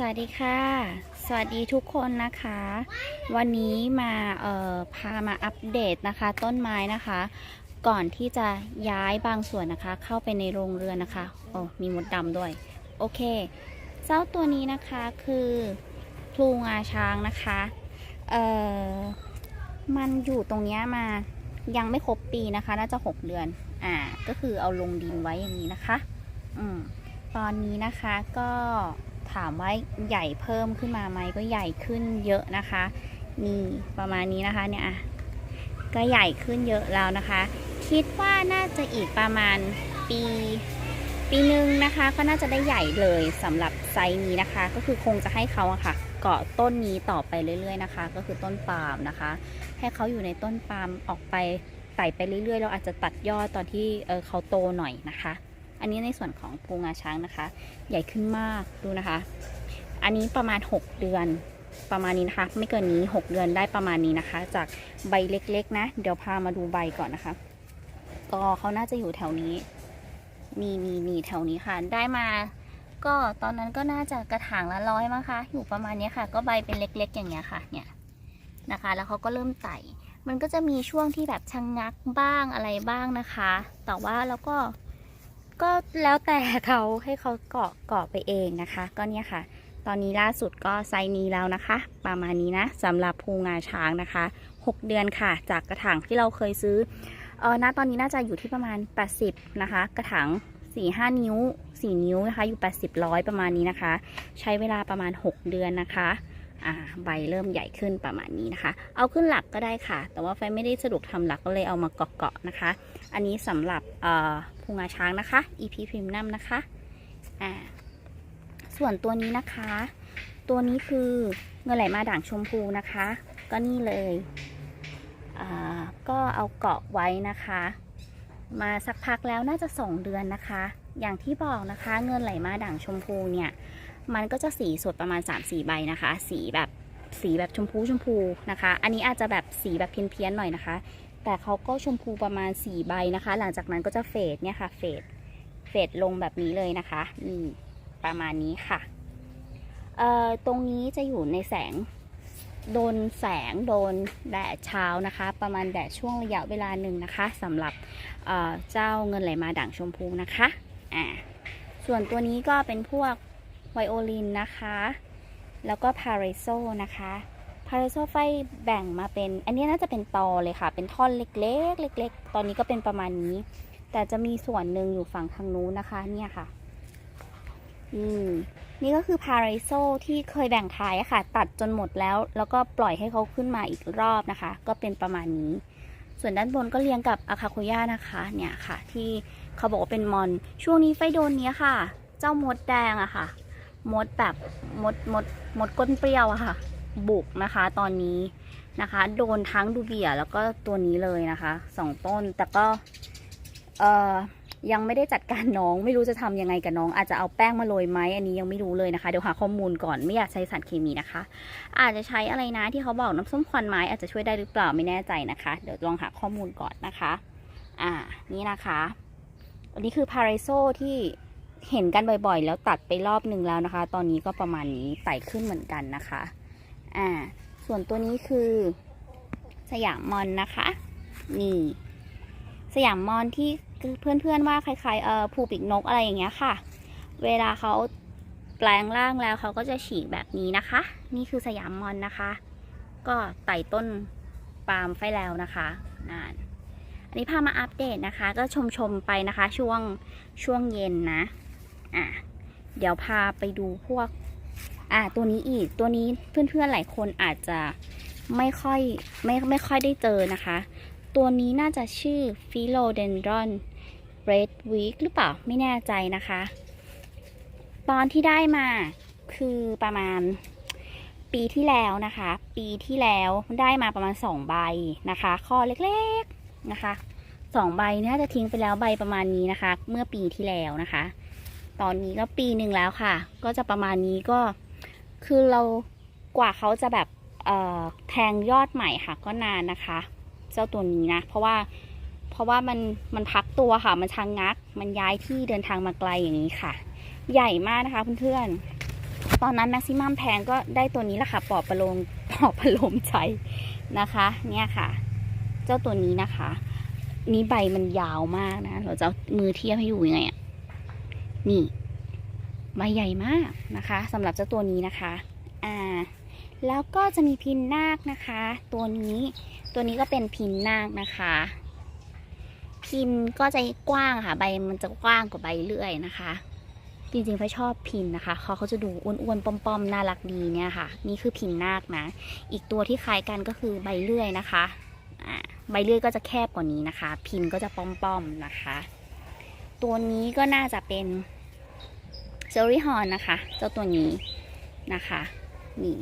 สวัสดีค่ะ สวัสดีทุกคนนะคะ วันนี้มาเอ่อพามาอัปเดตนะคะ ต้นไม้นะคะ ก่อนที่จะย้ายบางส่วนนะคะ เข้าไปในโรงเรือนนะคะโอ้มีมดดำด้วย โอเค เจ้าตัวนี้นะคะคือพลูงาช้างนะคะเอ่อมันอยู่ตรงเนี้ยมายังไม่ครบปีนะคะ น่าจะ 6 เดือน อ่า ก็คือเอาลงดินไว้อย่างนี้นะคะ อืม ตอนนี้นะคะก็ ถามว่าใหญ่เพิ่มขึ้นมาไหมก็ใหญ่ขึ้นเยอะนะคะนี่ประมาณนี้นะคะเนี่ยอะก็ใหญ่ขึ้นเยอะแล้วนะคะ คิดว่าน่าจะอีกประมาณปีปีหนึ่งนะคะ ก็น่าจะได้ใหญ่เลยสำหรับไซส์นี้นะคะ ก็คือคงจะให้เขาอะค่ะ เกาะต้นนี้ต่อไปเรื่อยๆนะคะ ก็คือต้นปาล์มนะคะ ให้เขาอยู่ในต้นปาล์มออกไปไต่ไปเรื่อยๆ เราอาจจะตัดยอดตอนที่เออเขาโตหน่อยนะคะ อันนี้ในส่วนของภูงาช้างนะคะ ใหญ่ขึ้นมากดูนะคะ อันนี้ประมาณ 6 เดือนประมาณนี้นะคะ ไม่เกินนี้ 6 เดือนได้ประมาณนี้นะคะ จากใบเล็กๆ นะ เดี๋ยวพามาดูใบก่อนนะคะก็เขาน่าจะอยู่แถวนี้ นี่นี่นี่แถวนี้ค่ะ ได้มา ก็ตอนนั้นก็น่าจะกระถางละร้อยมั้งคะ อยู่ประมาณนี้ค่ะ ก็ใบเป็นเล็ก ๆ อย่างเงี้ยค่ะ เนี่ยนะคะ แล้วเขาก็เริ่มไต่ มันก็จะมีช่วงที่แบบชะงงักบ้างอะไรบ้างนะคะ แต่ว่าเราก็ ก็แล้วแต่เขาให้เขาเกาะเกาะไปเองนะคะ ก็เนี่ยค่ะ ตอนนี้ล่าสุดก็ไซส์นี้แล้วนะคะ ประมาณนี้นะสำหรับภูงาช้างนะคะ 6 เดือนค่ะ จากกระถางที่เราเคยซื้อเออณตอนนี้น่าจะอยู่ที่ประมาณ 80 นะคะ กระถาง4-5 นิ้ว 4 นิ้วนะคะ อยู่ 80ร้อยประมาณนี้นะคะ ใช้เวลาประมาณ 6 เดือนนะคะ อ่าใบเริ่มใหญ่ขึ้นประมาณนี้นะคะ เอาขึ้นหลักก็ได้ค่ะ แต่ว่าไฟไม่ได้สะดวกทำหลักก็เลยเอามาเกาะๆนะคะ อันนี้สำหรับเอ่อภูงาช้างนะคะ EP Premium นะคะอ่าส่วนตัวนี้นะคะ ตัวนี้คือเงินไหลมาด่างชมพูนะคะ ก็นี่เลยอ่าก็เอาเกาะไว้นะคะ มาสักพักแล้วน่าจะ2เดือนนะคะ อย่างที่บอกนะคะ เงินไหลมาด่างชมพูเนี่ย มันก็จะสีสดประมาณ 3-4 ใบนะคะ สีแบบสีแบบชมพูชมพูนะคะ อันนี้อาจจะแบบสีแบบเพี้ยนๆหน่อยนะคะ แต่เขาก็ชมพูประมาณ 4 ใบนะคะ หลังจากนั้นก็จะเฟดเนี่ยค่ะเฟดเฟดลงแบบนี้เลยนะคะนี่ประมาณนี้ค่ะเอ่อตรงนี้จะอยู่ในแสงโดนแสงโดนแดดเช้านะคะ ประมาณแดดช่วงระยะเวลาหนึ่งนะคะสำหรับเอ่อเจ้าเงินไหลมาด่างชมพูนะคะอ่าส่วนตัวนี้ก็เป็นพวก ไวโอลินนะคะ แล้วก็พาเรโซนะคะพารโซไฟแบ่งมาเป็น อันนี้น่าจะเป็นตอเลยค่ะ เป็นท่อนเล็กๆ เล็ก ๆ ตอนนี้ก็เป็นประมาณนี้ แต่จะมีส่วนหนึ่งอยู่ฝั่งทางนู้นนะคะ เนี่ยค่ะ อืม นี่ก็คือพารโซที่เคยแบ่งขายอะค่ะ ตัดจนหมดแล้ว แล้วก็ปล่อยให้เขาขึ้นมาอีกรอบนะคะ ก็เป็นประมาณนี้ ส่วนด้านบนก็เรียงกับอาคาโคย่านะคะ เนี่ยค่ะ ที่เขาบอกว่าเป็นมอน ช่วงนี้ไฟโดนเนี้ยค่ะ เจ้ามดแดงอะค่ะ มดแบบมดมดมดก้นเปรี้ยวอะค่ะ บุกนะคะตอนนี้นะคะ โดนทั้งดูเบียแล้วก็ตัวนี้เลยนะคะสองต้นแต่ก็เอ่อยังไม่ได้จัดการน้องไม่รู้จะทำยังไงกับน้อง อาจจะเอาแป้งมาโรยไหมอันนี้ยังไม่รู้เลยนะคะเดี๋ยวหาข้อมูลก่อนไม่อยากใช้สารเคมีนะคะ อาจจะใช้อะไรนะที่เขาบอกน้ำส้มควันไม้อาจจะช่วยได้หรือเปล่าไม่แน่ใจนะคะ เดี๋ยวลองหาข้อมูลก่อนนะคะ อ่านี่นะคะ อันนี้คือพาราโซที่ เห็นกันบ่อยๆ แล้วตัดไปรอบหนึ่งแล้วนะคะ ตอนนี้ก็ประมาณนี้ไต่ขึ้นเหมือนกันนะคะ อ่า ส่วนตัวนี้คือสยามมอนนะคะ นี่ สยามมอนที่เพื่อนๆว่าคล้ายๆเอ่อผูปีกนกอะไรอย่างเงี้ยค่ะ เวลาเขาแปลงร่างแล้วเขาก็จะฉีกแบบนี้นะคะ นี่คือสยามมอนนะคะ ก็ไต่ต้นปาล์มไฟแล้วนะคะนานอันนี้พามาอัปเดตนะคะ ก็ชมๆไปนะคะช่วงช่วงเย็นนะ อะเดี๋ยวพาไปดูพวก อ่าตัวนี้อีกตัวนี้เพื่อนๆหลายคนอาจจะไม่ค่อยไม่ไม่ค่อยได้เจอนะคะ ตัวนี้น่าจะชื่อ Philodendron Red Week หรือเปล่าไม่แน่ใจนะคะ ตอนที่ได้มาคือประมาณปีที่แล้วนะคะ ปีที่แล้วได้มาประมาณสองใบนะคะข้อเล็กๆนะคะสองใบน่าจะทิ้งไปแล้วใบประมาณนี้นะคะ เมื่อปีที่แล้วนะคะ ตอนนี้ก็ปีหนึ่งแล้วค่ะ ก็จะประมาณนี้ก็คือเรากว่าเขาจะแบบแทงยอดใหม่ค่ะ ก็นานนะคะ เจ้าตัวนี้นะ เพราะว่าเพราะว่ามันมันพักตัวค่ะ มันชางงัก มันย้ายที่เดินทางมาไกลอย่างนี้ค่ะ ใหญ่มากนะคะเพื่อนๆตอนนั้นแม็กซิมัมแพงก็ได้ตัวนี้แหละค่ะปอบประโลมปอบประโลมใจนะคะ เนี่ยค่ะ เจ้าตัวนี้นะคะ นี่ใบมันยาวมากนะ เราจะมือเทียบให้ดูยังไงอะ นี่ใบใหญ่มากนะคะสำหรับเจ้าตัวนี้นะคะอ่าแล้วก็จะมีพินนาคนะคะ ตัวนี้ตัวนี้ก็เป็นพินนาคนะคะ พินก็จะกว้างค่ะ ใบมันจะกว้างกว่าใบเลื่อยนะคะ จริงๆไฟชอบพินนะคะเขาเขาจะดูอ้วนๆป้อมๆน่ารักดีเนี่ยค่ะ นี่คือพินนาคนะ อีกตัวที่คล้ายกันก็คือใบเลื่อยนะคะใบเลื่อยก็จะแคบกว่านี้นะคะ พินก็จะป้อมๆนะคะ ตัวนี้ก็น่าจะเป็นเซอรี่ฮอนนะคะ เจ้าตัวนี้นะคะ นี่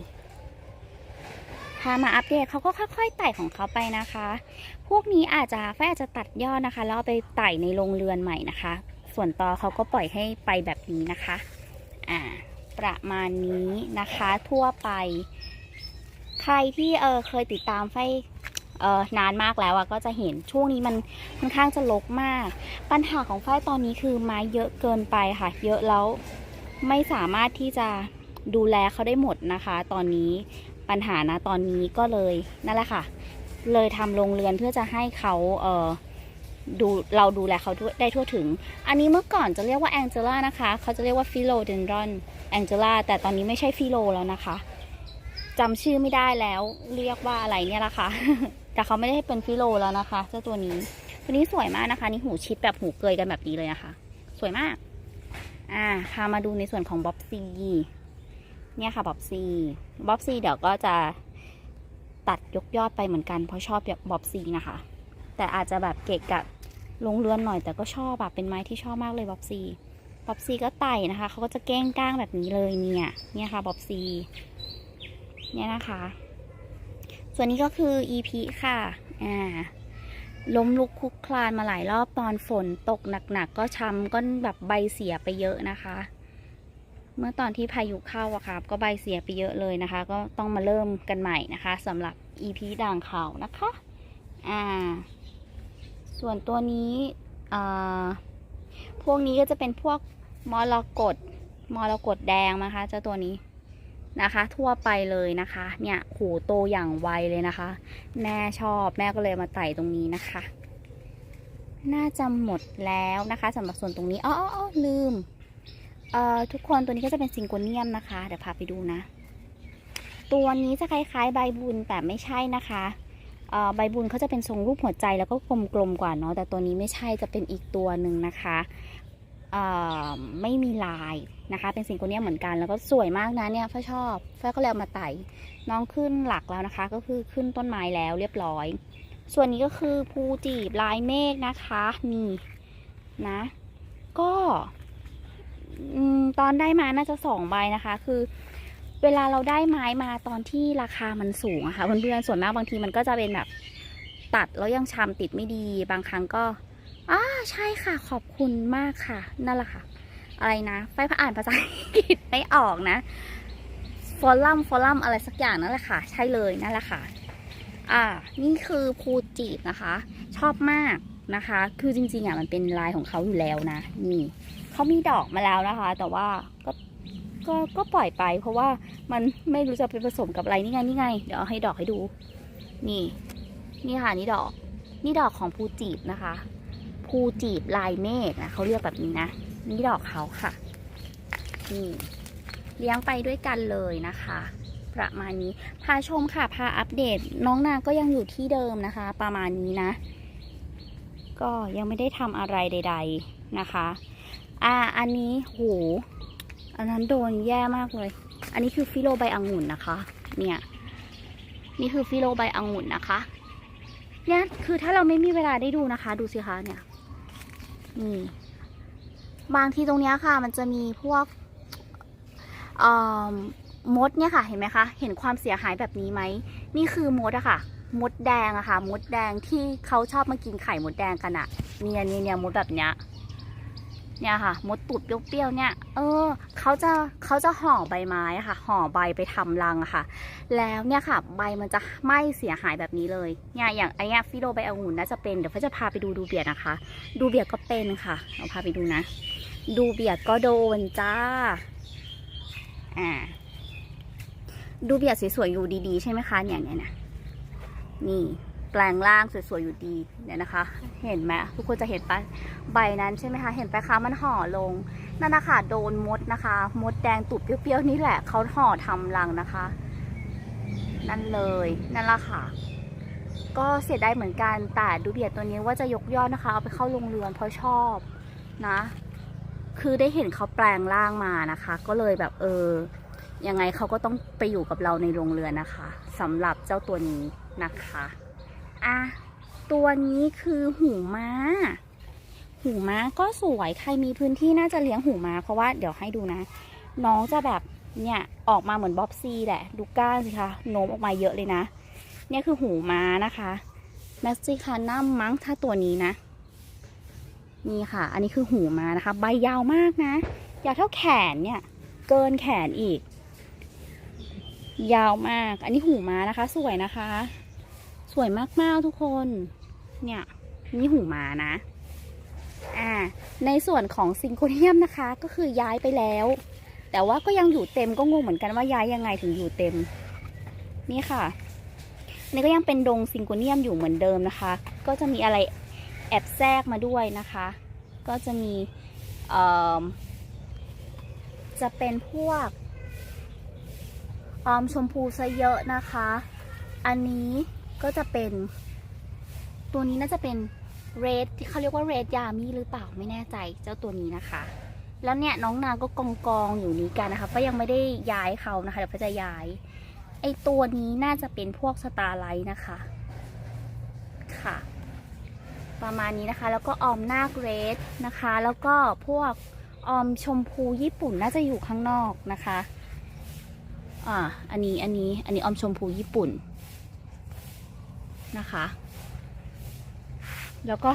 พามาอัปเดตเขาก็ค่อย ๆ ไต่ของเขาไปนะคะ พวกนี้อาจจะแฟอาจจะตัดยอดนะคะ แล้วไปไต่ในโรงเรือนใหม่นะคะ ส่วนตอเขาก็ปล่อยให้ไปแบบนี้นะคะ อ่า ประมาณนี้นะคะทั่วไป ใครที่เออเคยติดตามไฟ เออนานมากแล้วอะก็จะเห็นช่วงนี้มันค่อนข้างจะลกมาก ปัญหาของไฟตอนนี้คือไม้เยอะเกินไปค่ะ เยอะแล้วไม่สามารถที่จะดูแลเขาได้หมดนะคะ ตอนนี้ปัญหานะตอนนี้ก็เลยนั่นแหละค่ะ เลยทำโรงเรือนเพื่อจะให้เขาเออดูเราดูแลเขาได้ทั่วถึง อันนี้เมื่อก่อนจะเรียกว่าแองเจล่านะคะเขาจะเรียกว่าฟิโลเดนดรอนแองเจล่าแต่ตอนนี้ไม่ใช่ฟิโลแล้วนะคะจำชื่อไม่ได้แล้วเรียกว่าอะไรเนี่ยละค่ะ แต่เขาไม่ได้เป็นฟิโลแล้วนะคะเจ้าตัวนี้ ตัวนี้สวยมากนะคะ นี่หูชิปแบบหูเกยกันแบบนี้เลยนะคะ สวยมาก อ่าพามาดูในส่วนของบ๊อบซีเนี่ยค่ะบ๊อบซีบ๊อบซีเดี๋ยวก็จะตัดยกยอดไปเหมือนกันเพราะชอบแบบบ๊อบซีนะคะ แต่อาจจะแบบเกะกะลงเรือนหน่อยแต่ก็ชอบแบบเป็นไม้ที่ชอบมากเลยบ๊อบซีบ๊อบซีก็ไต่นะคะเขาก็จะแกล้งก้างแบบนี้เลยเนี่ย เนี่ยค่ะบ๊อบซีเนี่ยนะคะ ส่วนนี้ก็คือ EP ค่ะ อ่า ล้มลุกคลุกคลานมาหลายรอบตอนฝนตกหนักๆ ก็ช้ำก็แบบใบเสียไปเยอะนะคะ เมื่อตอนที่พายุเข้าอะค่ะ ก็ใบเสียไปเยอะเลยนะคะ ก็ต้องมาเริ่มกันใหม่นะคะสำหรับ EP ด่างขาวนะคะ อ่า ส่วนตัวนี้ อ่า พวกนี้ก็จะเป็นพวกมรกตมรกตแดงนะคะ เจ้าตัวนี้ นะคะ ทั่วไปเลยนะคะ เนี่ยโหโตอย่างไวเลยนะคะ แม่ชอบแม่ก็เลยมาไต่ตรงนี้นะคะ น่าจะหมดแล้วนะคะสำหรับส่วนตรงนี้อ้อออลืมเอ่อทุกคนตัวนี้ก็จะเป็นซิงโกเนียมนะคะ เดี๋ยวพาไปดูนะ ตัวนี้จะคล้ายๆ ใบบุญแต่ไม่ใช่นะคะเอ่อใบบุญเขาจะเป็นทรงรูปหัวใจแล้วก็กลมๆกว่าเนาะแต่ตัวนี้ไม่ใช่จะเป็นอีกตัวหนึ่งนะคะ ไม่มีลายนะคะ เป็นซิงโกเนียมเหมือนกันแล้วก็สวยมากนะเนี่ยฟ้าชอบฟ้าก็เลยเอามาไต่น้องขึ้นหลักแล้วนะคะ ก็คือขึ้นต้นไม้แล้วเรียบร้อย ส่วนนี้ก็คือภูจีบลายเมฆนะคะนี่นะ ก็ตอนได้มาน่าจะสองใบนะคะ คือเวลาเราได้ไม้มาตอนที่ราคามันสูงอะค่ะเพื่อนๆส่วนมากบางทีมันก็จะเป็นแบบตัดแล้วยังชำติดไม่ดี บางครั้งก็ อ่าใช่ค่ะ ขอบคุณมากค่ะ นั่นแหละค่ะ อะไรนะไฟพอ่านภาษาอังกฤษไม่ออกนะ ฟอลัมฟอลัมอะไรสักอย่างนั่นแหละค่ะ ใช่เลยนั่นแหละค่ะ อ่า นี่คือภูจีบนะคะ ชอบมากนะคะ คือจริงๆอะมันเป็นลายของเขาอยู่แล้วนะ นี่เขามีดอกมาแล้วนะคะ แต่ว่าก็ก็ก็ปล่อยไป เพราะว่ามันไม่รู้จะไปผสมกับอะไรนี่ไงนี่ไง เดี๋ยวให้ดอกให้ดู นี่ นี่ค่ะนี่ดอก นี่ดอกของภูจีบนะคะ ภูจีบลายเมฆนะเขาเรียกแบบนี้นะ นี่ดอกเขาค่ะ นี่เลี้ยงไปด้วยกันเลยนะคะ ประมาณนี้ พาชมค่ะ พาอัปเดต น้องนางก็ยังอยู่ที่เดิมนะคะ ประมาณนี้นะ ก็ยังไม่ได้ทำอะไรใด ๆนะคะ อ่า อันนี้โหอันนั้นโดนแย่มากเลย อันนี้คือฟิโลใบองุ่นนะคะ เนี่ย นี่คือฟิโลใบองุ่นนะคะ เนี่ย คือถ้าเราไม่มีเวลาได้ดูนะคะ ดูสิคะเนี่ย นี่บางทีตรงนี้ค่ะ มันจะมีพวกมดเนี่ยค่ะ เห็นไหมคะ เห็นความเสียหายแบบนี้ไหม นี่คือมดอะค่ะ มดแดงอะค่ะ มดแดงที่เขาชอบมากินไข่มดแดงกันอะเนี่ยเนี่ยเนี่ยมดแบบเนี้ย เนี่ยค่ะ มดตูดเปรี้ยวๆเนี่ย เออเขาจะเขาจะห่อใบไม้ค่ะ ห่อใบไปทำรังค่ะ แล้วเนี่ยค่ะ ใบมันจะไม่เสียหายแบบนี้เลย เนี่ยอย่างไอ้เนี่ยฟิโลใบองุ่นน่าจะเป็น เดี๋ยวเขาจะพาไปดูดูเบียดนะคะ ดูเบียดก็เป็นค่ะเราพาไปดูนะ ดูเบียดก็โดนจ้า อ่า ดูเบียดสวยๆอยู่ดีๆ ใช่ไหมคะ เนี่ยเนี่ยนะนี่ แปลงร่างสวยๆอยู่ดีเนี่ยนะคะ เห็นไหมทุกคนจะเห็นปะใบนั้นใช่ไหมคะ เห็นไปคะมันห่อลงนั่นนะคะโดนมดนะคะ มดแดงตุบเปรี้ยวๆนี่แหละเขาห่อทำรังนะคะ นั่นเลยนั่นแหละค่ะ ก็เสียดายเหมือนกันแต่ดูเบียดตัวนี้ว่าจะยกยอดนะคะ เอาไปเข้าโรงเรือนเพราะชอบนะ คือได้เห็นเขาแปลงร่างมานะคะ ก็เลยแบบเออยังไงเขาก็ต้องไปอยู่กับเราในโรงเรือนนะคะสำหรับเจ้าตัวนี้นะคะ อะตัวนี้คือหูม้า หูม้าก็สวยใครมีพื้นที่น่าจะเลี้ยงหูม้าเพราะว่าเดี๋ยวให้ดูนะ น้องจะแบบเนี่ยออกมาเหมือนบ๊อบซีแหละ ดูก้านสิคะโน้มออกมาเยอะเลยนะ เนี่ยคือหูม้านะคะแมสซิคานัมมั้งถ้าตัวนี้นะ นี่ค่ะ อันนี้คือหูม้านะคะ ใบยาวมากนะ ยาวเท่าแขนเนี่ย เกินแขนอีก ยาวมาก อันนี้หูม้านะคะ สวยนะคะ วยมากๆทุกคน เนี่ยนี่หูมานะ อ่า ในส่วนของซิงโคเนียมนะคะ ก็คือย้ายไปแล้ว แต่ว่าก็ยังอยู่เต็มก็งงเหมือนกันว่าย้ายยังไงถึงอยู่เต็ม นี่ค่ะ นี่ก็ยังเป็นดงซิงโกเนียมอยู่เหมือนเดิมนะคะ ก็จะมีอะไรแอบแทรกมาด้วยนะคะ ก็จะมี เอ่อ จะเป็นพวกออมชมพูซะเยอะนะคะ อันนี้ ก็จะเป็น ตัวนี้น่าจะเป็นเรดที่เขาเรียกว่าเรดยามีหรือเปล่าไม่แน่ใจเจ้าตัวนี้นะคะ แล้วเนี่ยน้องนาก็กองกองอยู่นี้กันนะคะก็ยังไม่ได้ย้ายเขานะคะเดี๋ยวเขาจะย้าย ไอตัวนี้น่าจะเป็นพวกสตาร์ไลท์นะคะ ค่ะ ประมาณนี้นะคะ แล้วก็ออมนาคเรดนะคะ แล้วก็พวกออมชมพูญี่ปุ่นน่าจะอยู่ข้างนอกนะคะอ่าอันนี้อันนี้อันนี้ออมชมพูญี่ปุ่น นะคะ แล้วก็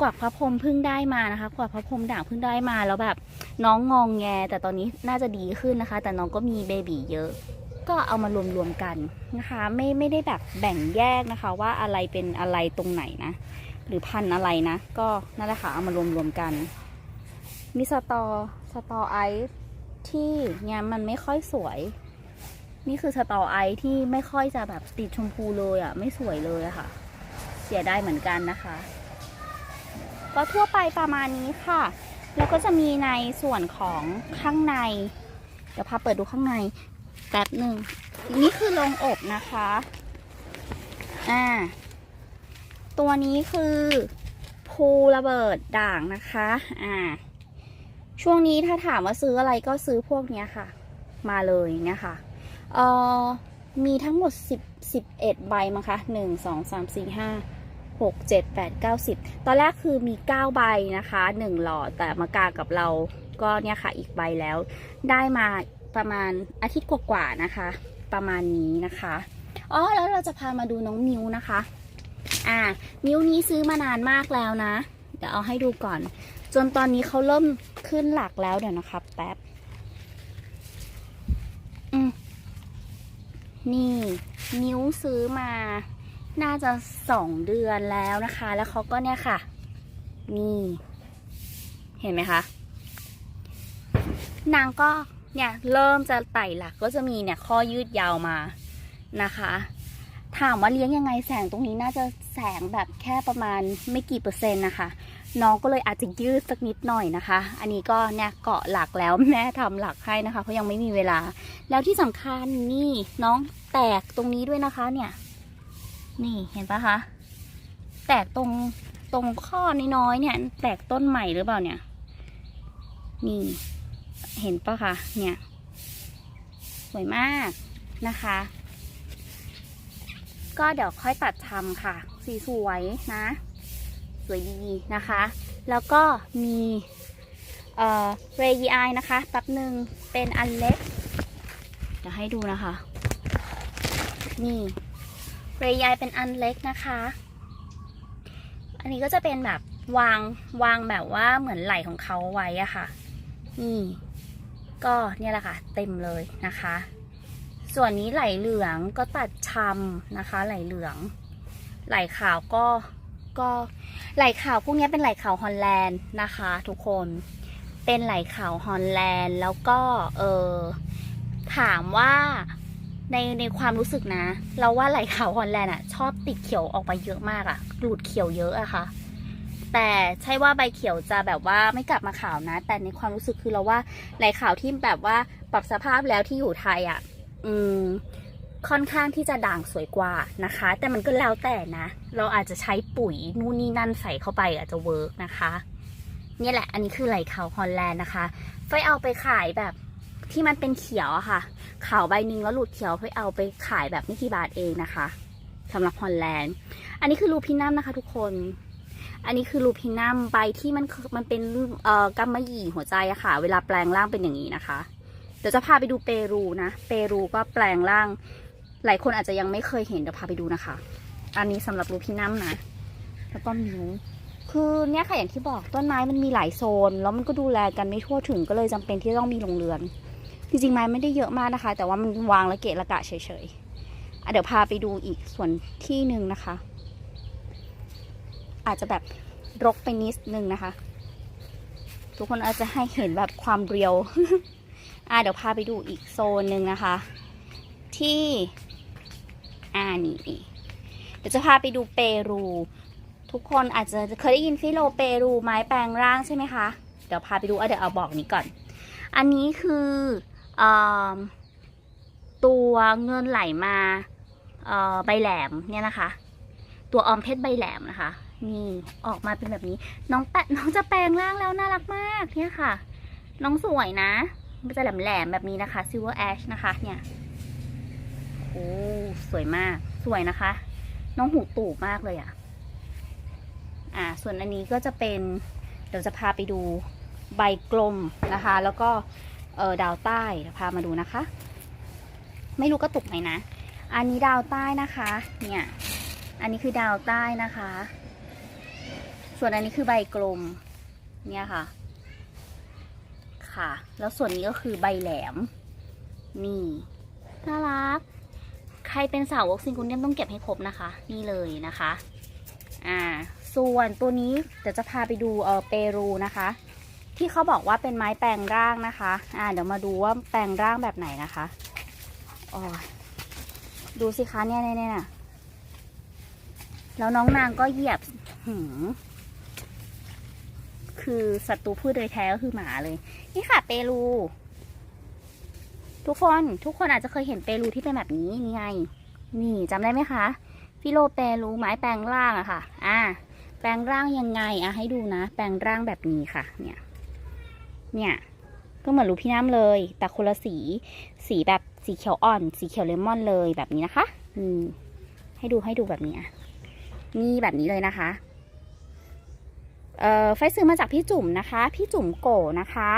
กวักพระพรหมเพิ่งได้มานะคะกวักพระพรหมด่างเพิ่งได้มาแล้วแบบน้องงองแง แต่ตอนนี้น่าจะดีขึ้นนะคะ แต่น้องก็มีเบบีเยอะ ก็เอามารวมๆกันนะคะ ไม่ไม่ได้แบบแบ่งแยกนะคะ ว่าอะไรเป็นอะไรตรงไหนนะ หรือพันอะไรนะ ก็นั่นแหละค่ะเอามารวมๆกันมีสตอสตอไอซ์ที่เนี่ยมันไม่ค่อยสวย นี่คือสตอไอที่ไม่ค่อยจะแบบติดชมพูเลยอะ่ะ ไม่สวยเลยอะค่ะ เสียได้เหมือนกันนะคะ ก็ทั่วไปประมาณนี้ค่ะ แล้วก็จะมีในส่วนของข้างใน เดี๋ยวพาเปิดดูข้างในแป๊บหนึ่ง นี่คือโรงอบนะคะ อ่า ตัวนี้คือภูระเบิดด่างนะคะ อ่า ช่วงนี้ถ้าถามว่าซื้ออะไรก็ซื้อพวกเนี้ยค่ะ มาเลยเนี่ยค่ะ เอ่อมีทั้งหมดสิบสิบเอ็ดใบมั้งคะหนึ่งสองสามสี่ห้าหกเจ็ดแปดเก้าสิบตอนแรกคือมีเก้าใบนะคะหนึ่งหลอดแต่มากากับเราก็เนี่ยค่ะอีกใบแล้ว ได้มาประมาณอาทิตย์กว่าๆนะคะ ประมาณนี้นะคะอ๋อแล้วเราจะพามาดูน้องมิวนะคะ อ่า มิวนี้ซื้อมานานมากแล้วนะ เดี๋ยวเอาให้ดูก่อน จนตอนนี้เขาเริ่มขึ้นหลักแล้วเดี๋ยวนะครับ แป๊บ อืม นี่มิวซื้อมา น่าจะสองเดือนแล้วนะคะ แล้วเขาก็เนี่ยค่ะ นี่ เห็นไหมคะ นางก็เนี่ยเริ่มจะไต่หลักก็จะมีเนี่ยข้อยืดยาวมานะคะ ถามว่าเลี้ยงยังไงแสงตรงนี้น่าจะแสงแบบแค่ประมาณไม่กี่เปอร์เซ็นต์นะคะ น้องก็เลยอาจจะยืดสักนิดหน่อยนะคะ อันนี้ก็เนี่ยเกาะหลักแล้วแม่ทำหลักให้นะคะ เพราะยังไม่มีเวลา แล้วที่สำคัญนี่น้องแตกตรงนี้ด้วยนะคะเนี่ย นี่เห็นปะคะ แตกตรงตรงข้อน้อยๆเนี่ย แตกต้นใหม่หรือเปล่าเนี่ย นี่ เห็นปะคะเนี่ย สวยมากนะคะ ก็เดี๋ยวค่อยตัดทำค่ะ สีสวยนะ สวยดีนะคะ แล้วก็มีเอ่อเรยีไอนะคะแป๊บหนึ่งเป็นอันเล็กเดี๋ยวให้ดูนะคะ นี่เรยีไอเป็นอันเล็กนะคะ อันนี้ก็จะเป็นแบบวางวางแบบว่าเหมือนไหลของเขาไว้อะค่ะ นี่ ก็เนี่ยแหละค่ะ เต็มเลยนะคะ ส่วนนี้ไหลเหลืองก็ตัดชำนะคะ ไหลเหลือง ไหลขาวก็ ก็ไหลขาวพวกนี้เป็นไหลขาวฮอลแลนด์นะคะ ทุกคนเป็นไหลขาวฮอลแลนด์แล้วก็เออถามว่าในในความรู้สึกนะ เราว่าไหลขาวฮอลแลนด์อะชอบติดเขียวออกมาเยอะมากอะหลุดเขียวเยอะอะค่ะ แต่ใช่ว่าใบเขียวจะแบบว่าไม่กลับมาขาวนะ แต่ในความรู้สึกคือเราว่าไหลขาวที่แบบว่าปรับสภาพแล้วที่อยู่ไทยอะอืม ค่อนข้างที่จะด่างสวยกว่านะคะ แต่มันก็แล้วแต่นะ เราอาจจะใช้ปุ๋ยนู่นนี่นั่นใส่เข้าไปอาจจะเวิร์กนะคะเนี่ยแหละ อันนี้คือไหลขาวฮอลแลนด์นะคะไฟเอาไปขายแบบที่มันเป็นเขียวอะค่ะขาวใบหนึ่งแล้วหลุดเขียวไฟเอาไปขายแบบไม่กี่บาทเองนะคะสำหรับฮอลแลนด์ อันนี้คือลูพินัมนะคะ ทุกคน อันนี้คือลูพินัมใบที่มันมันเป็นเอ่อกำมะหยี่หัวใจอะค่ะ เวลาแปลงร่างเป็นอย่างนี้นะคะ เดี๋ยวจะพาไปดูเปรูนะ เปรูก็แปลงร่าง หลายคนอาจจะยังไม่เคยเห็นเดี๋ยวพาไปดูนะคะ อันนี้สำหรับลูพินัมนะ แล้วก็มิวคือเนี่ยค่ะอย่างที่บอกต้นไม้มันมีหลายโซน แล้วมันก็ดูแลกันไม่ทั่วถึงก็เลยจำเป็นที่ต้องมีโรงเรือน จริงๆไม้ไม่ได้เยอะมากนะคะ แต่ว่ามันวางละเกะละกะเฉยๆเดี๋ยวพาไปดูอีกส่วนที่หนึ่งนะคะ อาจจะแบบรกไปนิดนึงนะคะ ทุกคนอาจจะให้เห็นแบบความเรียวอะเดี๋ยวพาไปดูอีกโซนหนึ่งนะคะ ที่ อ่านี่นี่เดี๋ยวจะพาไปดูเปรู ทุกคนอาจจะเคยได้ยินฟิโลเปรูไม้แปลงร่างใช่ไหมคะ เดี๋ยวพาไปดูเดี๋ยวเอาบอกนี้ก่อน อันนี้คืออตัวเงินไหลมาใบแหลมเนี่ยนะคะ ตัวออมเพชรใบแหลมนะคะ นี่ออกมาเป็นแบบนี้ น้องแปะน้องจะแปลงร่างแล้วน่ารักมากเนี่ยค่ะ น้องสวยนะมันจะแหลมๆแบบนี้นะคะ silver ash นะคะเนี่ย อ้สวยมาก สวยนะคะ น้องหูตูบมากเลยอะ่ะ อ่า ส่วนอันนี้ก็จะเป็น เดี๋ยวจะพาไปดูใบกลมนะคะ แล้วก็เออดาวใต้เดี๋ยวพามาดูนะคะ ไม่รู้กระตุกไหมนะ อันนี้ดาวใต้นะคะ เนี่ย อันนี้คือดาวใต้นะคะ ส่วนอันนี้คือใบกลม เนี่ยค่ะ ค่ะ แล้วส่วนนี้ก็คือใบแหลม นี่ น่ารัก ใครเป็นสาวกซิงคุเนียมต้องเก็บให้ครบนะคะ นี่เลยนะคะอ่าส่วนตัวนี้เดี๋ยวจะพาไปดูเออเปรูนะคะ ที่เขาบอกว่าเป็นไม้แปลงร่างนะคะอ่าเดี๋ยวมาดูว่าแปลงร่างแบบไหนนะคะอ๋อดูสิคะเนี่ยเนี่ยเนี่ยแล้วน้องนางก็เหยียบหืมคือศัตรูพืชโดยแท้ก็คือหมาเลย นี่ค่ะเปรู ทุกคนทุกคนอาจจะเคยเห็นเปรูที่เป็นแบบนี้นี่ไง นี่จำได้ไหมคะฟิโลแปรรูไม้แปลงร่างอะค่ะ อ่า แปลงร่างยังไงอะให้ดูนะ แปลงร่างแบบนี้ค่ะ เนี่ย เนี่ย ก็เหมือนรูพี่น้ำเลย แต่คนละสี สีแบบสีเขียวอ่อน สีเขียวเลมอนเลยแบบนี้นะคะนี่ให้ดูให้ดูแบบนี้อะนี่แบบนี้เลยนะคะเอ่อไฟซื้อมาจากพี่จุ๋มนะคะ พี่จุ๋มโกนะคะ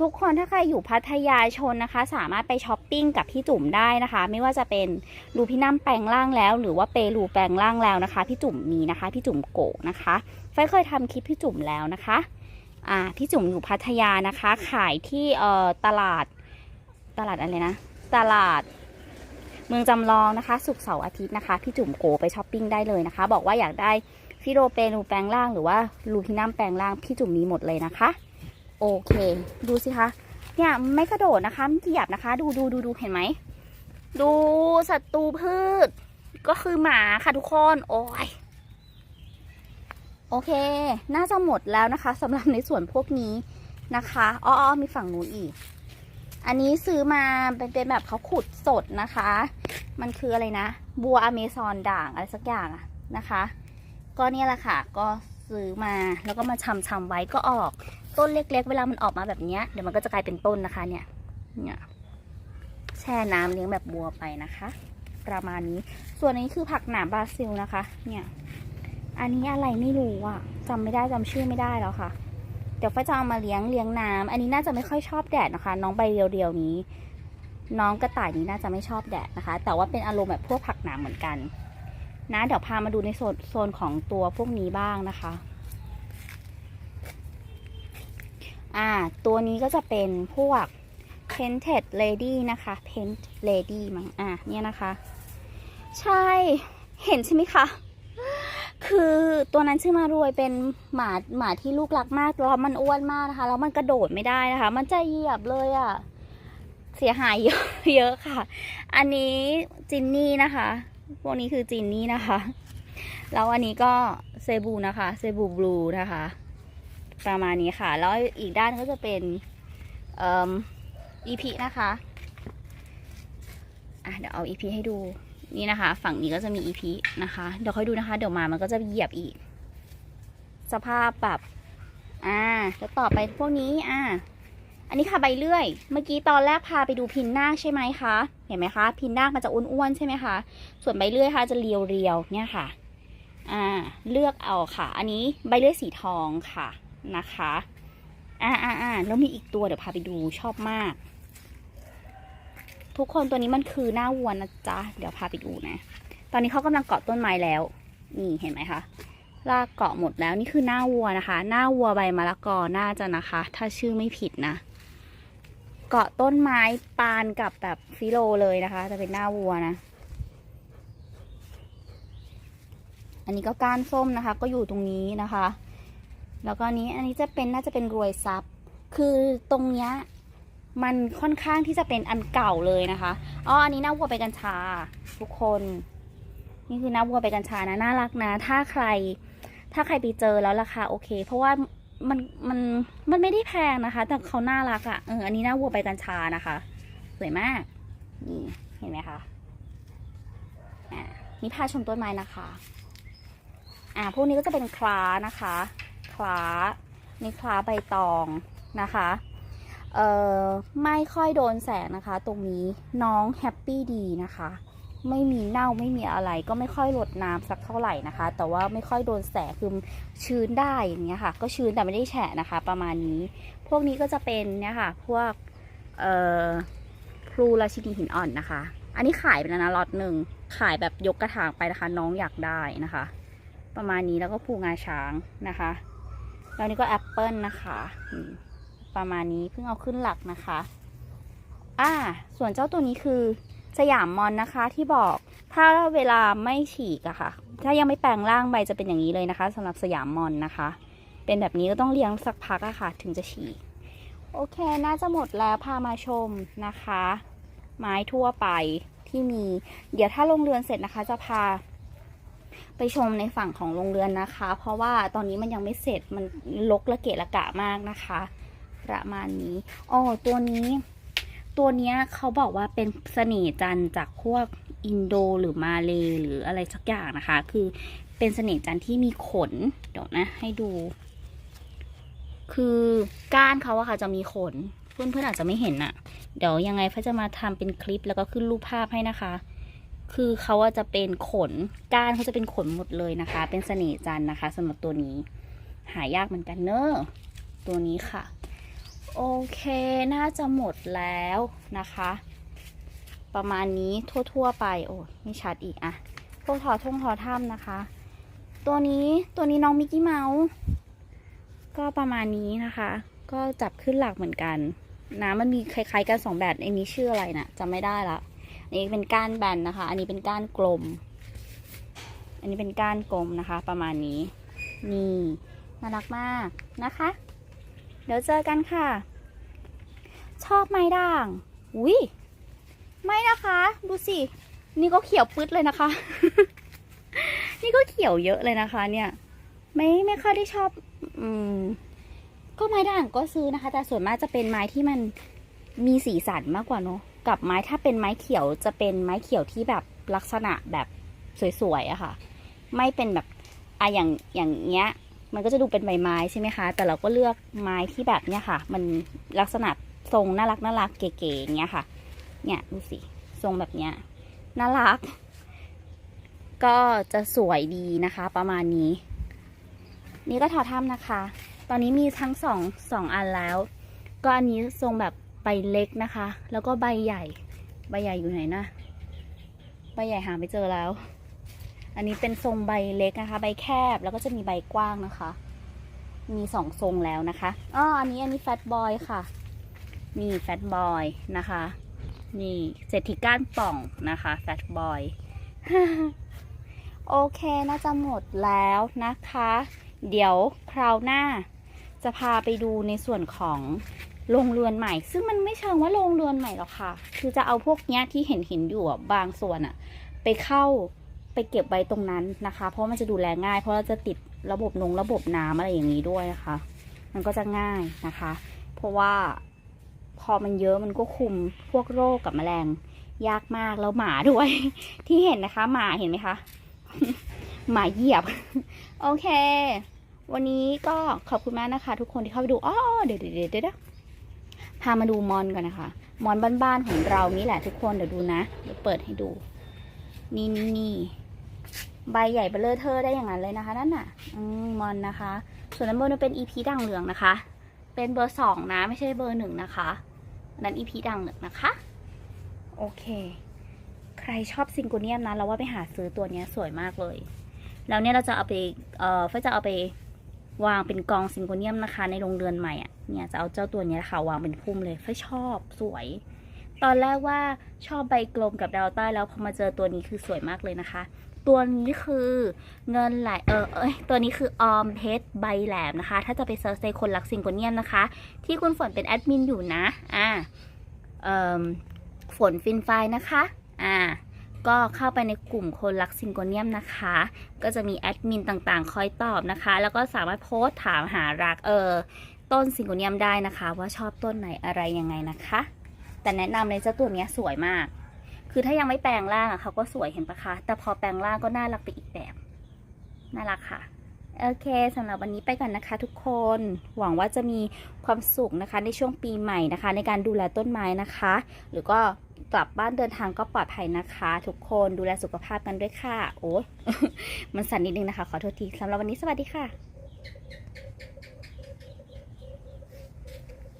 ทุกคนถ้าใครอยู่พัทยาชนนะคะ สามารถไปช้อปปิ้งกับพี่จุ๋มได้นะคะ ไม่ว่าจะเป็นรูพี่น้ำแปลงร่างแล้ว หรือว่าเปรูแปลงร่างแล้วนะคะ พี่จุ๋มมีนะคะ พี่จุ๋มโกะนะคะไฟเคยทำคลิปพี่จุ๋มแล้วนะคะอ่าพี่จุ๋มอยู่พัทยานะคะ ขายที่เอ่อตลาดตลาดอะไรนะ ตลาดเมืองจำลองนะคะ สุกร์เสาร์อาทิตย์นะคะ พี่จุ๋มโกไปช้อปปิ้งได้เลยนะคะ บอกว่าอยากได้ฟิโรเปรูแปลงร่าง หรือว่าลูพินัมแปลงร่างพี่จุ๋มมีหมดเลยนะคะ โอเค ดูสิคะ เนี่ยไม่กระโดดนะคะไม่เหยียบนะคะ ดูดูดูดูเห็นไหม ดูศัตรูพืช ก็คือหมาค่ะทุกคน โอ้ย โอเค น่าจะหมดแล้วนะคะสำหรับในส่วนพวกนี้นะคะอ้อมีฝั่งนู้นอีก อันนี้ซื้อมาเป็นเป็นแบบเขาขุดสดนะคะ มันคืออะไรนะ บัวอเมซอนด่างอะไรสักอย่างอะนะคะ ก็เนี่ยแหละค่ะ ก็ซื้อมาแล้วก็มาชำชำไว้ก็ออก ต้นเล็ก ๆ เวลามันออกมาแบบนี้เดี๋ยวมันก็จะกลายเป็นต้นนะคะเนี่ยเนี่ยแช่น้ำเลี้ยงแบบบัวไปนะคะ ประมาณนี้ ส่วนนี้คือผักหนามบราซิลนะคะ เนี่ย อันนี้อะไรไม่รู้อะจำไม่ได้จำชื่อไม่ได้แล้วค่ะ เดี๋ยวฟ้าจะเอามาเลี้ยงเลี้ยงน้ำอันนี้น่าจะไม่ค่อยชอบแดดนะคะ น้องใบเรียวๆนี้ น้องกระต่ายนี้น่าจะไม่ชอบแดดนะคะ แต่ว่าเป็นอารมณ์แบบพวกผักหนามเหมือนกัน นะเดี๋ยวพามาดูในโซนโซนของตัวพวกนี้บ้างนะคะ อ่า ตัวนี้ก็จะเป็นพวก painted lady นะคะ paint lady มั้งอะเนี่ยนะคะ ใช่เห็นใช่ไหมคะ คือตัวนั้นชื่อมารวยเป็นหมาหมาที่ลูกรักมากแล้วมันอ้วนมากนะคะ แล้วมันกระโดดไม่ได้นะคะ มันจะเหยียบเลยอะ่ะ เสียหายเยอะเยอะค่ะ อันนี้จินนี่นะคะพวกนี้คือจินนี่นะคะ แล้วอันนี้ก็เซบูนะคะ เซบูบลูนะคะ ประมาณนี้ค่ะ แล้วอีกด้านก็จะเป็นเอ่ออีพีนะคะอะเดี๋ยวเอาอีพีให้ดูนี่นะคะ ฝั่งนี้ก็จะมีอีพีนะคะ เดี๋ยวค่อยดูนะคะ เดี๋ยวมามันก็จะเหยียบอีก สภาพแบบอ่าแล้วต่อไปพวกนี้อ่าอันนี้ค่ะใบเลื่อย เมื่อกี้ตอนแรกพาไปดูพินนาคใช่ไหมคะ เห็นไหมคะ พินนาคมันจะอ้วนๆใช่ไหมคะ ส่วนใบเลื่อยค่ะจะเรียวๆเนี่ยค่ะ อ่า เลือกเอาค่ะ อันนี้ใบเลื่อยสีทองค่ะ นะคะอ่าอ่าอ่าแล้วมีอีกตัวเดี๋ยวพาไปดูชอบมาก ทุกคนตัวนี้มันคือหน้าวัวนะจ๊ะ เดี๋ยวพาไปดูนะ ตอนนี้เขากำลังเกาะต้นไม้แล้ว นี่เห็นไหมคะลากเกาะหมดแล้วนี่คือหน้าวัวนะคะ หน้าวัวใบมะละกอน่าจะนะคะ ถ้าชื่อไม่ผิดนะ เกาะต้นไม้ปานกับแบบฟิโลเลยนะคะ จะเป็นหน้าวัวนะ อันนี้ก็ก้านส้มนะคะ ก็อยู่ตรงนี้นะคะ แล้วก็นี้อันนี้จะเป็นน่าจะเป็นรวยซับคือตรงเนี้ยมันค่อนข้างที่จะเป็นอันเก่าเลยนะคะอ๋ออันนี้หน้าวัวไปกัญชา ทุกคน นี่คือหน้าวัวไปกัญชานะน่ารักนะ ถ้าใคร ถ้าใครไปเจอแล้วราคาโอเค เพราะว่ามันมันมันไม่ได้แพงนะคะ แต่เขาน่ารักอะ่ะเอออันนี้หน้าวัวไปกัญชานะคะ สวยมาก นี่เห็นไหมคะอ่านี่พาชมต้นไม้นะคะ อ่าพวกนี้ก็จะเป็นคลานะคะ คล้านี่คล้าใบตองนะคะเอ่อไม่ค่อยโดนแสงนะคะ ตรงนี้น้องแฮปปี้ดีนะคะ ไม่มีเน่าไม่มีอะไรก็ไม่ค่อยรดน้ำสักเท่าไหร่นะคะ แต่ว่าไม่ค่อยโดนแสงคือชื้นได้อย่างเงี้ยค่ะ ก็ชื้นแต่ไม่ได้แฉะนะคะ ประมาณนี้ พวกนี้ก็จะเป็นเนี่ยค่ะพวกเอ่อพลูราชินีหินอ่อนนะคะ อันนี้ขายไปแล้วนะล็อตหนึ่งขายแบบยกกระถางไปนะคะ น้องอยากได้นะคะ ประมาณนี้แล้วก็พลูงาช้างนะคะ แล้วนี่ก็แอปเปิลนะคะประมาณนี้เพิ่งเอาขึ้นหลักนะคะ อ่า ส่วนเจ้าตัวนี้คือสยามมอนนะคะที่บอกถ้าเวลาไม่ฉีกอะค่ะ ถ้ายังไม่แปลงร่างใบจะเป็นอย่างนี้เลยนะคะสำหรับสยามมอนนะคะ เป็นแบบนี้ก็ต้องเลี้ยงสักพักอะค่ะ ถึงจะฉีก โอเค น่าจะหมดแล้วพามาชมนะคะ ไม้ทั่วไปที่มี เดี๋ยวถ้าลงเรือนเสร็จนะคะ จะพา ไปชมในฝั่งของโรงเรือนนะคะ เพราะว่าตอนนี้มันยังไม่เสร็จมันลกละเกะละกะมากนะคะ ประมาณนี้อ๋อตัวนี้ ตัวเนี้ยเขาบอกว่าเป็นเสน่ห์จันจากพวกอินโดหรือมาเลหรืออะไรสักอย่างนะคะ คือเป็นเสน่ห์จันที่มีขนเดี๋ยวนะ ให้ดู คือก้านเขาอะค่ะจะมีขน เพื่อนเพื่อนๆอาจจะไม่เห็นอะเดี๋ยวยังไงฟ้าจะมาทำเป็นคลิปแล้วก็ขึ้นรูปภาพให้นะคะ คือเขาจะเป็นขนก้านเขาจะเป็นขนหมดเลยนะคะ เป็นเสน่ห์จันนะคะสำหรับตัวนี้ หายากเหมือนกันเนอะตัวนี้ค่ะ โอเคน่าจะหมดแล้วนะคะ ประมาณนี้ทั่วๆไปโอ้ไม่ชัดอีกอะพวกทอท่งทอถ้ำนะคะ ตัวนี้ตัวนี้น้องมิกกี้เมาส์ก็ประมาณนี้นะคะ ก็จับขึ้นหลักเหมือนกันนะมันมีคล้ายๆกันสองแบบไอ้นี้ชื่ออะไรนะ่ะจำไม่ได้ละ นนี้เป็นก้านแบนนะคะ อันนี้เป็นก้านกลม อันนี้เป็นก้านกลมนะคะ ประมาณนี้ นี่น่ารักมากนะคะ เดี๋ยวเจอกันค่ะ ชอบไม้ด่างอุ้ยไม่นะคะ ดูสิ นี่ก็เขียวปึ๊ดเลยนะคะ นี่ก็เขียวเยอะเลยนะคะ เนี่ย ไม่ไม่ค่อยได้ชอบ อืม ก็ไม้ด่างก็ซื้อนะคะ แต่ส่วนมากจะเป็นไม้ที่มันมีสีสันมากกว่าเนอะ กับไม้ถ้าเป็นไม้เขียวจะเป็นไม้เขียวที่แบบลักษณะแบบสวยๆอะค่ะ ไม่เป็นแบบอะอย่างอย่างเงี้ย มันก็จะดูเป็นใบไม้ใช่ไหมคะ แต่เราก็เลือกไม้ที่แบบเนี้ยค่ะ มันลักษณะทรงน่ารักน่ารักเก๋ๆอย่างเงี้ยค่ะ เนี่ยดูสิทรงแบบเนี้ยน่ารัก ก็จะสวยดีนะคะ ประมาณนี้ นี่ก็ทอถ้ำนะคะ ตอนนี้มีทั้งสองสองอันแล้ว ก็อันนี้ทรงแบบ ใบเล็กนะคะ แล้วก็ใบใหญ่ ใบใหญ่อยู่ไหนนะ ใบใหญ่หาไม่เจอแล้ว อันนี้เป็นทรงใบเล็กนะคะ ใบแคบแล้วก็จะมีใบกว้างนะคะ มีสองทรงแล้วนะคะอ๋ออันนี้อันนี้แฟตบอยค่ะ นี่แฟตบอยนะคะ นี่เศรษฐีก้านป่องนะคะแฟตบอยโอเคน่าจะหมดแล้วนะคะ เดี๋ยวคราวหน้าจะพาไปดูในส่วนของ โรงเรือนใหม่ ซึ่งมันไม่เชิงว่าโรงเรือนใหม่หรอกค่ะ คือจะเอาพวกเนี้ยที่เห็นเห็นอยู่บางส่วนอะไปเข้าไปเก็บไว้ตรงนั้นนะคะ เพราะมันจะดูแลง่าย เพราะเราจะติดระบบนงระบบน้ำอะไรอย่างนี้ด้วยนะคะ มันก็จะง่ายนะคะ เพราะว่าพอมันเยอะมันก็คุมพวกโรคกับแมลงยากมากแล้วหมาด้วย ที่เห็นนะคะ หมาเห็นไหมคะ หมาเหยียบ โอเค วันนี้ก็ขอบคุณมากนะคะ ทุกคนที่เข้าไปดูอ๋อเดี๋ยวเดี๋ยวเดี๋ยวเดี๋ยวามาดูมอนก่อนนะคะ มอนบ้านๆของเรานี่แหละทุกคนเดี๋ยวดูนะเดี๋ยวเปิดให้ดู นี่นี่นี่ใบใหญ่เบลเลอร์เทอร์ได้อย่างนั้นเลยนะคะนั่นน่ะอืมมอนนะคะ ส่วนนั้นเบอร์นึงเป็น EP ด่างเหลืองนะคะ เป็นเบอร์สองนะไม่ใช่เบอร์หนึ่งนะคะอันนั้น EP ด่างเหลืองนะคะ โอเค ใครชอบซิงโกเนียมนะเราว่าไปหาซื้อตัวเนี้ยสวยมากเลย แล้วเนี่ยเราจะเอาไปเอ่อเฟจะเอาไป วางเป็นกองซิงโกเนียมนะคะ ในโรงเรือนใหม่อะเนี่ยจะเอาเจ้าตัวนี้ค่ะวางเป็นพุ่มเลยเฟยชอบสวย ตอนแรกว่าชอบใบกลมกับดาวใต้แล้วพอมาเจอตัวนี้คือสวยมากเลยนะคะ ตัวนี้คือเงินไหลเออเอ้ยตัวนี้คือออมเพชรใบแหลมนะคะ ถ้าจะไปเซิร์ชในคนรักซิงโกเนียมนะคะ ที่คุณฝนเป็นแอดมินอยู่นะอ่าเอ่อฝนฟินไฟนะคะ อ่า ก็เข้าไปในกลุ่มคนรักซิงโกเนียมนะคะ ก็จะมีแอดมินต่างๆ คอยตอบนะคะ แล้วก็สามารถโพสถามหารักเออต้นซิงโกเนียมได้นะคะ ว่าชอบต้นไหนอะไรยังไงนะคะ แต่แนะนำเลยเจ้าตัวนี้สวยมาก คือถ้ายังไม่แปลงร่างเขาก็สวยเห็นปะคะ แต่พอแปลงร่างก็น่ารักไปอีกแบบน่ารักค่ะโอเคสำหรับวันนี้ไปก่อนนะคะทุกคนหวังว่าจะมีความสุขนะคะในช่วงปีใหม่นะคะ ในการดูแลต้นไม้นะคะ หรือก็ กลับบ้านเดินทางก็ปลอดภัยนะคะ ทุกคนดูแลสุขภาพกันด้วยค่ะ โอ้มันสั่นนิดนึงนะคะ ขอโทษทีสำหรับวันนี้สวัสดีค่ะ